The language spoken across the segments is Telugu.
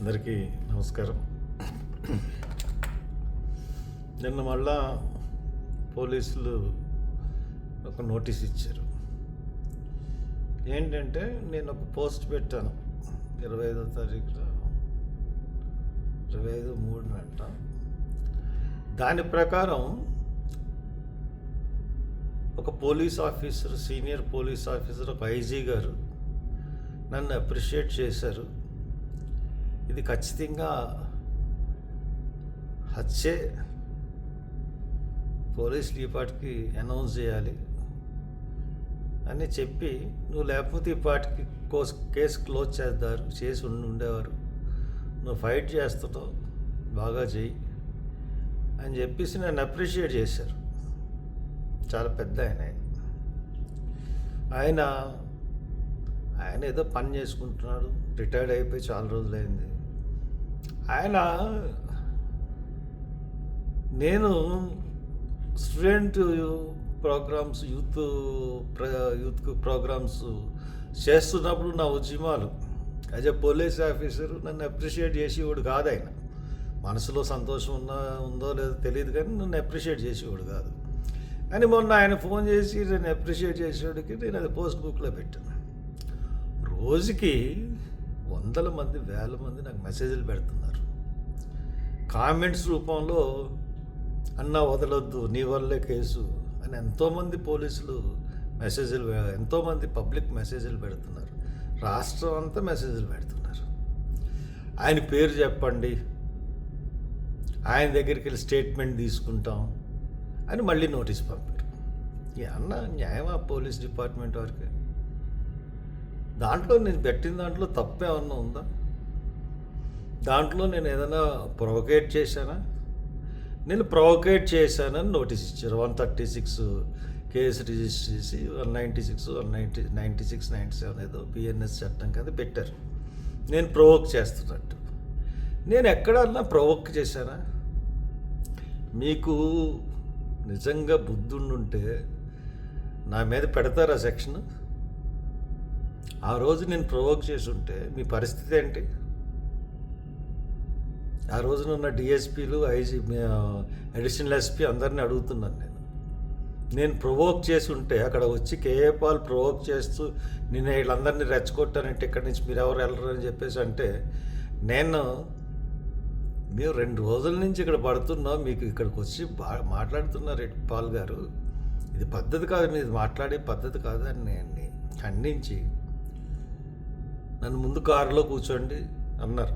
అందరికీ నమస్కారం. నిన్న మళ్ళా పోలీసులు ఒక నోటీస్ ఇచ్చారు. ఏంటంటే నేను ఒక పోస్ట్ పెట్టాను. ఇరవై ఐదో తారీఖున ఇరవై ఐదు మూడునంట దాని ప్రకారం ఒక police officer senior police officer ఒక ఐజీ గారు నన్ను అప్రిషియేట్ చేశారు. ఇది ఖచ్చితంగా హత్యే. పోలీస్ డిపార్ట్కి అనౌన్స్ చేయాలి. అని చెప్పి నువ్వు లేకపోతే ఈ పాటికి కోస్ కేసు క్లోజ్ చేస్తారు. చేసి ఉండి ఉండేవారు. నువ్వు ఫైట్ చేస్తున్నావు. బాగా చెయ్యి. అని చెప్పేసి నన్ను అప్రిషియేట్ చేశారు. చాలా పెద్ద ఆయన ఆయన. ఆయన ఆయన ఏదో పని చేసుకుంటున్నాడు. రిటైర్డ్ అయిపోయి చాలా రోజులైంది. ఆయన నేను స్టూడెంట్ ప్రోగ్రామ్స్ యూత్ ప్ర యూత్ ప్రోగ్రామ్స్ చేస్తున్నప్పుడు నా ఉద్యమాలు. యాజ్ ఎ పోలీస్ ఆఫీసర్ నన్ను అప్రిషియేట్ చేసేవాడు కాదు ఆయన. మనసులో సంతోషం ఉన్నా ఉందో లేదో తెలియదు కానీ నన్ను అప్రిషియేట్ చేసేవాడు కాదు. అని మొన్న ఆయన ఫోన్ చేసి నేను అప్రిషియేట్ చేసేవాడికి నేను అది పోస్ట్ బుక్లో పెట్టాను. రోజుకి వందల మంది వేల మంది నాకు మెసేజ్లు పెడుతున్నారు. కామెంట్స్ రూపంలో అన్న వదలొద్దు నీ వల్లే కేసు అని ఎంతోమంది పోలీసులు మెసేజ్లు ఎంతోమంది పబ్లిక్ మెసేజ్లు పెడుతున్నారు. రాష్ట్రం అంతా మెసేజ్లు పెడుతున్నారు. ఆయన పేరు చెప్పండి. ఆయన దగ్గరికి వెళ్ళి స్టేట్మెంట్ తీసుకుంటాం అని మళ్ళీ నోటీస్ పంపారు. ఈ అన్న న్యాయమా పోలీస్ డిపార్ట్మెంట్ వారికి? దాంట్లో నేను పెట్టిన దాంట్లో తప్పేమన్నా ఉందా? దాంట్లో నేను ఏదైనా ప్రొవకేట్ చేశానా? నేను ప్రొవకేట్ చేశానని నోటీస్ ఇచ్చారు. One thirty six case register చేసి one ninety six one ninety ninety six ninety seven ఏదో బిఎన్ఎస్ చట్టం కదా పెట్టారు. నేను ప్రొవోక్ చేస్తున్నట్టు. నేను ఎక్కడన్నా ప్రొవోక్ చేశానా? మీకు నిజంగా బుద్ధుండుంటే నా మీద పెడతారా సెక్షన్? ఆ రోజు నేను ప్రొవోక్ చేసి ఉంటే మీ పరిస్థితి ఏంటి? ఆ రోజున ఉన్న డిఎస్పీలు ఐజీ అడిషనల్ ఎస్పీ అందరినీ అడుగుతున్నాను నేను. నేను ప్రొవోక్ చేసి ఉంటే అక్కడ వచ్చి కేఏపాల్ ప్రొవోక్ చేస్తూ నేను వీళ్ళందరినీ రెచ్చగొట్టానంటే ఇక్కడి నుంచి మీరు ఎవరు వెళ్ళరు అని చెప్పేసి అంటే నేను మేము రెండు రోజుల నుంచి ఇక్కడ పడుతున్నాం మీకు ఇక్కడికి వచ్చి బా మాట్లాడుతున్నారు పాల్ గారు. ఇది పద్ధతి కాదు మీది మాట్లాడే పద్ధతి కాదు అని నేను ఖండించి నన్ను ముందు కారులో కూర్చోండి అన్నారు.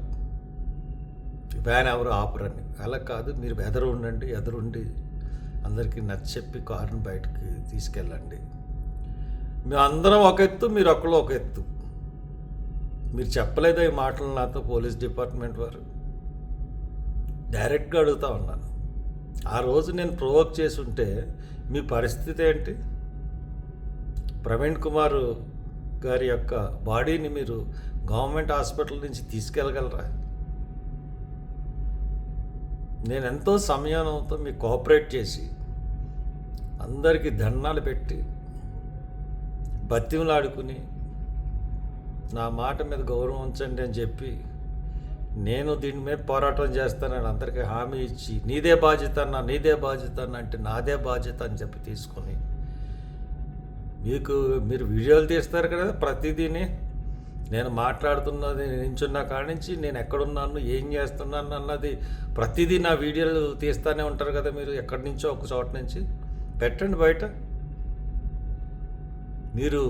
వ్యాన్ ఎవరు ఆపరని అలా కాదు మీరు ఎదురు ఉండండి ఎదురుండి అందరికీ నచ్చెప్పి కారుని బయటకి తీసుకెళ్ళండి. మేము అందరం ఒక ఎత్తు మీరు ఒకళ్ళు ఒక ఎత్తు. మీరు చెప్పలేదు ఈ మాటలు నాతో పోలీస్ డిపార్ట్మెంట్ వారు. డైరెక్ట్గా అడుగుతా ఉన్నాను. ఆ రోజు నేను ప్రొవోక్ చేసి ఉంటే మీ పరిస్థితి ఏంటి? ప్రవీణ్ కుమారు గారి యొక్క బాడీని మీరు గవర్నమెంట్ హాస్పిటల్ నుంచి తీసుకెళ్ళగలరా? నేను ఎంతో సమయంతో మీకు కోఆపరేట్ చేసి అందరికీ దండాలు పెట్టి బతిమలాడుకుని నా మాట మీద గౌరవం ఉంచండి అని చెప్పి నేను దీని మీద పోరాటం చేస్తానని అందరికీ హామీ ఇచ్చి నీదే బాధ్యత అన్న నీదే బాధ్యత అన్న అంటే నాదే బాధ్యత అని చెప్పి తీసుకొని మీకు మీరు వీడియోలు తీస్తారు కదా ప్రతిదీని. నేను మాట్లాడుతున్నది నించున్న కాడి నుంచి నేను ఎక్కడున్నాను ఏం చేస్తున్నాను అన్నది ప్రతిదీ నా వీడియోలు తీస్తూనే ఉంటారు కదా మీరు ఎక్కడి నుంచో ఒక చోట నుంచి. పెట్టండి బయట. మీరు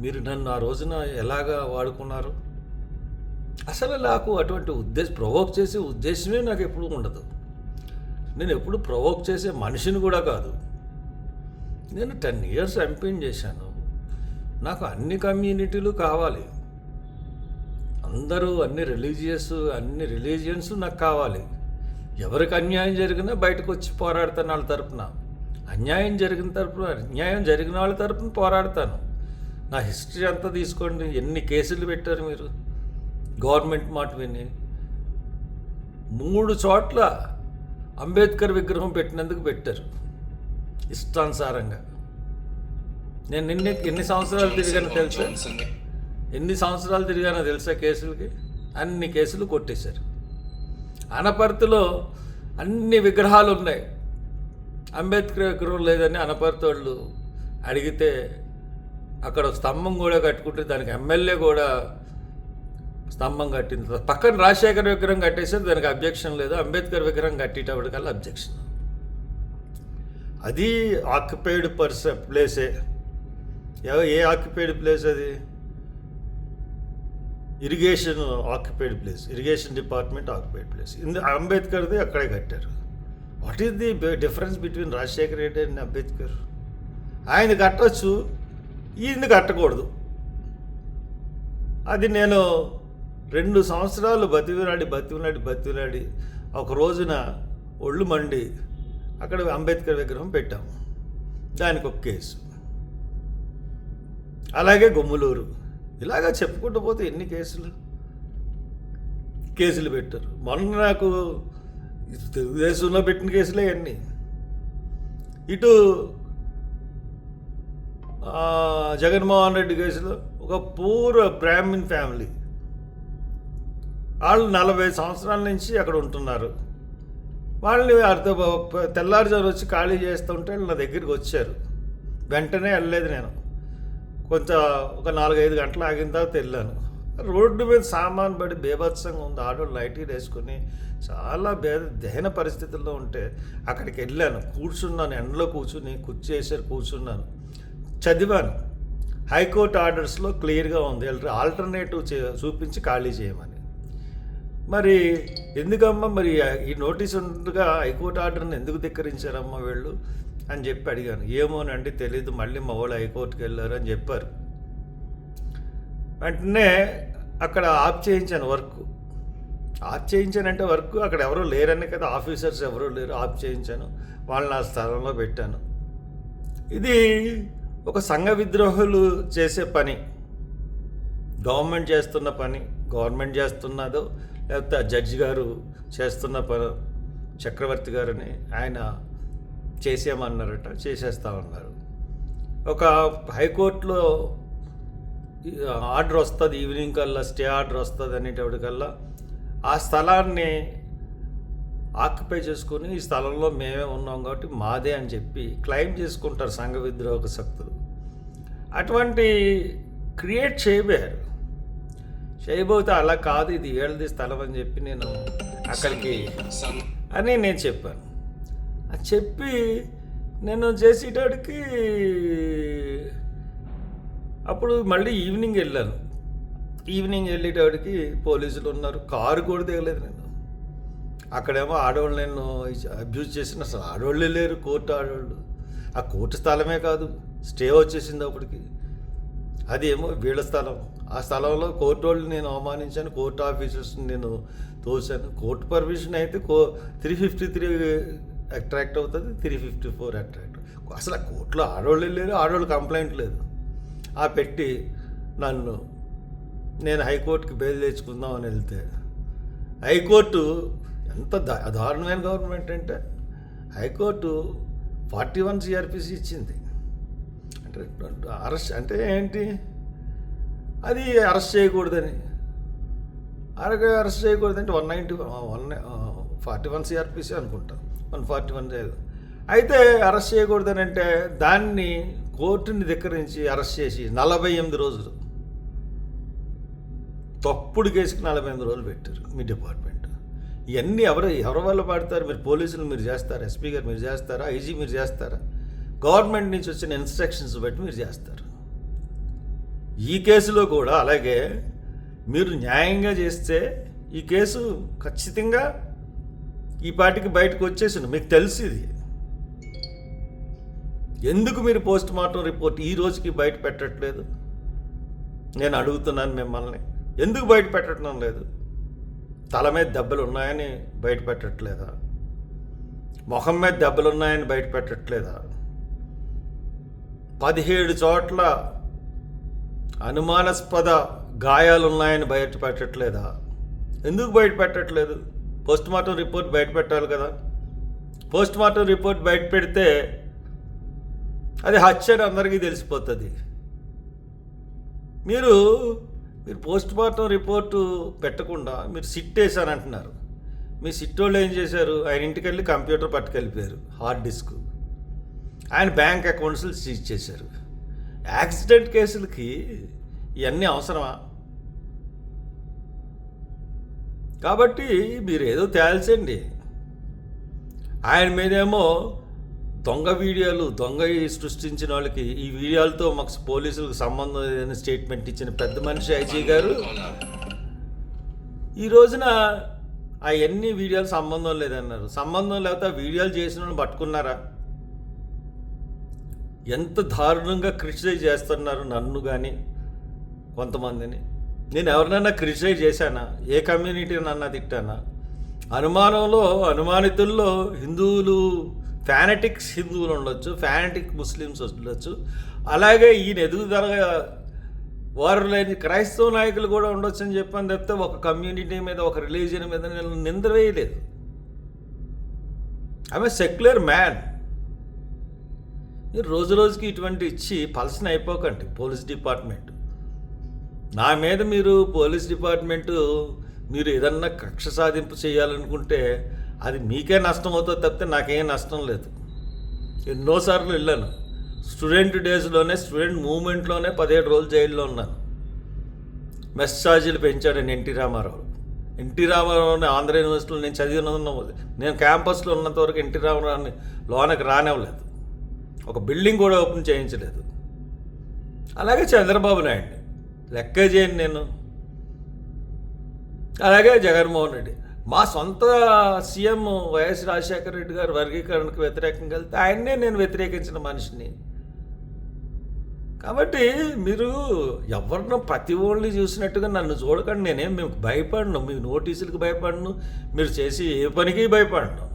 మీరు నన్ను ఆ రోజున ఎలాగా వాడుకున్నారు? అసలు నాకు అటువంటి ఉద్దేశం ప్రొవోక్ చేసే ఉద్దేశమే నాకు ఎప్పుడూ ఉండదు. నేను ఎప్పుడు ప్రొవోక్ చేసే మనిషిని కూడా కాదు. నేను టెన్ ఇయర్స్ ఎంపీని చేశాను. నాకు అన్ని కమ్యూనిటీలు కావాలి. అందరూ అన్ని రిలీజియస్ అన్ని రిలీజియన్స్ నాకు కావాలి. ఎవరికి అన్యాయం జరిగినా బయటకు వచ్చి పోరాడతాను వాళ్ళ తరపున. అన్యాయం జరిగిన తరపున అన్యాయం జరిగిన వాళ్ళ తరపున పోరాడతాను. నా హిస్టరీ అంతా తీసుకోండి. ఎన్ని కేసులు పెట్టారు మీరు? గవర్నమెంట్ మాట విని. మూడు చోట్ల అంబేద్కర్ విగ్రహం పెట్టినందుకు పెట్టారు. ఇష్టానుసారంగా. నేను నిన్న ఎన్ని సంవత్సరాలు తిరిగానో తెలుసా? ఎన్ని సంవత్సరాలు తిరిగానో తెలుసా కేసులకి? అన్ని కేసులు కొట్టేశారు. అనపర్తిలో అన్ని విగ్రహాలు ఉన్నాయి. అంబేద్కర్ విగ్రహం లేదని అనపర్తి వాళ్ళు అడిగితే అక్కడ స్తంభం కూడా కట్టుకుంటే దానికి ఎమ్మెల్యే కూడా స్తంభం కట్టింది. పక్కన రాజశేఖర్ విగ్రహం కట్టేసారు దానికి అబ్జెక్షన్ లేదు. అంబేద్కర్ విగ్రహం కట్టేటప్పటికల్లా అబ్జెక్షన్ అది ఆక్యుపైడ్ పర్స ప్లేసే ఏ. ఆక్యుపైడ్ ప్లేస్ అది? Irrigation occupied place irrigation department occupied place ఇందు అంబేద్కర్ది అక్కడే కట్టారు. What is the difference between Rajasekhar Reddy and Ambedkar? ఆయన కట్టచ్చు ఈయన కట్టకూడదు. అది నేను రెండు సంవత్సరాలు బతివినాడి బతివినాడి బతివినాడి ఒక రోజున ఒళ్ళు మండి. అక్కడ అంబేద్కర్ విగ్రహం పెట్టాం. దానికి ఒక కేసు. అలాగే గొమ్ములూరు. ఇలాగా చెప్పుకుంటూ పోతే ఎన్ని కేసులు? కేసులు పెట్టారు. మొన్న నాకు తెలుగుదేశంలో పెట్టిన కేసులే అన్నీ. ఇటు జగన్మోహన్ రెడ్డి కేసులో ఒక పూర్వ బ్రాహ్మిన్ ఫ్యామిలీ. వాళ్ళు నలభై సంవత్సరాల నుంచి అక్కడ ఉంటున్నారు. వాళ్ళని అర్ధ తెల్లారుజారు వచ్చి ఖాళీ చేస్తుంటే నా దగ్గరికి వచ్చారు. వెంటనే వెళ్ళలేదు నేను. కొంచెం ఒక నాలుగైదు గంటలు ఆగిన తర్వాత వెళ్ళాను. రోడ్డు మీద సామాన్ పడి బేభత్సంగా ఉంది. ఆటో లైటింగ్ వేసుకుని చాలా భేద దహన పరిస్థితుల్లో ఉంటే అక్కడికి వెళ్ళాను. కూర్చున్నాను. ఎండలో కూర్చుని కుర్చీ వేసారు కూర్చున్నాను. చదివాను. హైకోర్టు ఆర్డర్స్లో క్లియర్గా ఉంది. ఆల్టర్నేటివ్ చే చూపించి ఖాళీ చేయమని. మరి ఎందుకమ్మా మరి ఈ నోటీస్ ఉండగా హైకోర్టు ఆర్డర్ని ఎందుకు ధిక్కరించారమ్మా వీళ్ళు అని చెప్పి అడిగాను. ఏమోనండి తెలీదు మళ్ళీ మా వాళ్ళు హైకోర్టుకి వెళ్ళారు అని చెప్పారు. వెంటనే అక్కడ ఆఫ్ చేయించాను వర్క్. ఆఫ్ చేయించానంటే వర్క్ అక్కడ ఎవరో లేరనే కదా ఆఫీసర్స్ ఎవరో లేరు ఆఫ్ చేయించాను. వాళ్ళని ఆ స్థలంలో పెట్టాను. ఇది ఒక సంఘ విద్రోహులు చేసే పని. గవర్నమెంట్ చేస్తున్న పని గవర్నమెంట్ చేస్తున్నదో లేకపోతే ఆ జడ్జి గారు చేస్తున్న ప చక్రవర్తి గారని ఆయన చేసేయమన్నారట చేసేస్తామన్నారు ఒక హైకోర్టులో ఆర్డర్ వస్తుంది ఈవినింగ్ కల్లా స్టే ఆర్డర్ వస్తుంది అనేటప్పటికల్లా ఆ స్థలాన్ని ఆక్యుపై చేసుకుని ఈ స్థలంలో మేమే ఉన్నాం కాబట్టి మాదే అని చెప్పి క్లెయిమ్ చేసుకుంటారు సంఘ విద్రోహక శక్తులు. అటువంటి క్రియేట్ చేయబోయారు. చేయబోతే అలా కాదు ఇది ఏళ్ళది స్థలం అని చెప్పి నేను అక్కడికి అని నేను చెప్పాను. అది చెప్పి నేను చేసేటడికి అప్పుడు మళ్ళీ ఈవినింగ్ వెళ్ళాను. ఈవినింగ్ వెళ్ళేటడికి పోలీసులు ఉన్నారు కారు కూడా దిగలేదు నేను. అక్కడేమో ఆడవాళ్ళు నేను అబ్యూజ్ చేసిన అసలు ఆడవాళ్ళే లేరు కోర్టు ఆడవాళ్ళు. ఆ కోర్టు స్థలమే కాదు స్టే వచ్చేసింది అప్పటికి. అది ఏమో వీళ్ళ స్థలం. ఆ స్థలంలో కోర్టు వాళ్ళు నేను అవమానించాను కోర్టు ఆఫీసర్స్ని నేను తోశాను. కోర్టు పర్మిషన్ అయితే కో త్రీ ఫిఫ్టీ త్రీ అట్రాక్ట్ అవుతుంది త్రీ ఫిఫ్టీ ఫోర్ అట్రాక్ట్ అసలు ఆ కోర్టులో ఆడవాళ్ళు లేరు ఆడవాళ్ళు కంప్లైంట్ లేదు. ఆ పెట్టి నన్ను నేను హైకోర్టుకి బెయిల్ తెచ్చుకుందాం అని వెళ్తే హైకోర్టు ఎంత దారుణమైన గవర్నమెంట్ అంటే హైకోర్టు ఫార్టీ వన్ సిఆర్పిసి ఇచ్చింది. అంటే అరెస్ట్ అంటే ఏంటి? అది అరెస్ట్ చేయకూడదని. అరకు arrest చేయకూడదంటే one ninety one forty one CrPC అనుకుంటా. వన్ ఫార్టీ వన్ అయితే అరెస్ట్ చేయకూడదని అంటే దాన్ని కోర్టుని ధిక్కరించి అరెస్ట్ చేసి నలభై ఎనిమిది రోజులు. తప్పుడు కేసుకి నలభై ఎనిమిది రోజులు పెట్టారు మీ డిపార్ట్మెంట్. ఇవన్నీ ఎవరు ఎవరి వల్ల పడతారు? మీరు పోలీసులు మీరు చేస్తారా? ఎస్పీ గారు మీరు చేస్తారా? ఐజీ మీరు చేస్తారా? గవర్నమెంట్ నుంచి వచ్చిన ఇన్స్ట్రక్షన్స్ బట్టి మీరు చేస్తారు? ఈ కేసులో కూడా అలాగే మీరు న్యాయంగా చేస్తే ఈ కేసు ఖచ్చితంగా ఈ పాటికి బయటకు వచ్చేసింది. మీకు తెలిసి ఇది. ఎందుకు మీరు పోస్ట్ మార్టం రిపోర్ట్ ఈ రోజుకి బయట పెట్టట్లేదు? నేను అడుగుతున్నాను మిమ్మల్ని. ఎందుకు బయట పెట్టడం లేదు? తల మీద దెబ్బలు ఉన్నాయని బయట పెట్టట్లేదా? మొహం మీద దెబ్బలు ఉన్నాయని బయట పెట్టట్లేదా? పదిహేడు చోట్ల అనుమానాస్పద గాయాలున్నాయని బయట పెట్టట్లేదా ఎందుకు బయట పెట్టట్లేదు పోస్ట్ మార్టం రిపోర్ట్ బయట పెట్టాలి కదా. పోస్ట్ మార్టం రిపోర్ట్ బయట పెడితే అది హత్య అని అందరికీ తెలిసిపోతుంది. మీరు మీరు పోస్ట్ మార్టం రిపోర్టు పెట్టకుండా మీరు సిట్ వేసారంటున్నారు మీ సిట్ వాళ్ళు ఏం చేశారు? ఆయన ఇంటికి వెళ్ళి కంప్యూటర్ పట్టుకెళ్ళిపోయారు హార్డ్ డిస్క్. ఆయన బ్యాంక్ అకౌంట్స్ సీజ్ చేశారు. యాక్సిడెంట్ కేసులకి ఇవన్నీ అవసరమా? కాబట్టి మీరు ఏదో తేల్చండి. ఆయన మీదేమో దొంగ వీడియోలు దొంగ సృష్టించిన వాళ్ళకి ఈ వీడియోలతో మాకు పోలీసులకు సంబంధం లేదని స్టేట్మెంట్ ఇచ్చిన పెద్ద మనిషి ఐజీ గారు. ఈ రోజున అవన్నీ వీడియోలు సంబంధం లేదన్నారు. సంబంధం లేకపోతే వీడియోలు చేసిన వాళ్ళు పట్టుకున్నారా? ఎంత దారుణంగా క్రిటిసైజ్ చేస్తున్నారు నన్ను కానీ కొంతమందిని? నేను ఎవరినైనా క్రిటిసైజ్ చేశానా? ఏ కమ్యూనిటీ నన్ను తిట్టానా? అనుమానంలో అనుమానితుల్లో హిందువులు ఫ్యానటిక్స్ హిందువులు ఉండొచ్చు ఫ్యానటిక్ ముస్లిమ్స్ ఉండొచ్చు. అలాగే ఈయన ఎదుగుదల వారు లేని క్రైస్తవ నాయకులు కూడా ఉండొచ్చు అని చెప్పని చెప్తే ఒక కమ్యూనిటీ మీద ఒక రిలీజియన్ మీద నేను నింద వేయలేదు. మే సెక్యులర్ మ్యాన్. మీరు రోజు రోజుకి ఇటువంటి ఇచ్చి పలసన అయిపోకండి పోలీస్ డిపార్ట్మెంట్. నా మీద మీరు పోలీస్ డిపార్ట్మెంటు మీరు ఏదన్నా కక్ష సాధింపు చేయాలనుకుంటే అది మీకే నష్టం అవుతుంది తప్పితే నాకేం నష్టం లేదు. ఎన్నోసార్లు వెళ్ళాను. స్టూడెంట్ డేస్లోనే స్టూడెంట్ మూమెంట్లోనే పదిహేడు రోజులు జైల్లో ఉన్నాను. మెస్ ఛార్జీలు పెంచాడని ఎన్టీ రామారావు. ఎన్టీ రామారావుని ఆంధ్ర యూనివర్సిటీలో నేను చదివిన నేను క్యాంపస్లో ఉన్నంత వరకు ఎన్టీ రామారావుని లోనకి రానివ్వలేదు. ఒక బిల్డింగ్ కూడా ఓపెన్ చేయించలేదు. అలాగే చంద్రబాబు నాయుడు లెక్క చేయను నేను. అలాగే జగన్మోహన్ రెడ్డి మా సొంత సీఎం వైఎస్ రాజశేఖర రెడ్డి గారు వర్గీకరణకు వ్యతిరేకంగా వెళ్తే ఆయన్నే నేను వ్యతిరేకించిన మనిషిని. కాబట్టి మీరు ఎవరినో ప్రతి ఓళ్ళని చూసినట్టుగా నన్ను చూడకండి నేనేం మీకు భయపడను మీ నోటీసులకు భయపడను మీరు చేసి ఏ పనికి భయపడను.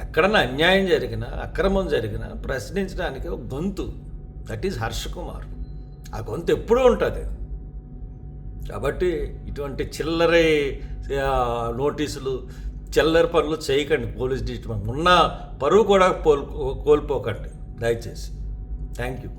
ఎక్కడన్నా అన్యాయం జరిగినా అక్రమం జరిగినా ప్రశ్నించడానికి ఒక గొంతు. దట్ ఈజ్ హర్ష కుమార్ ఆ గొంతు ఎప్పుడూ ఉంటుంది. కాబట్టి ఇటువంటి చిల్లరే నోటీసులు చిల్లర పనులు చేయకండి పోలీస్ డిపార్ట్మెంట్. ఉన్న పరువు కూడా కోల్పోకండి. దయచేసి. Thank you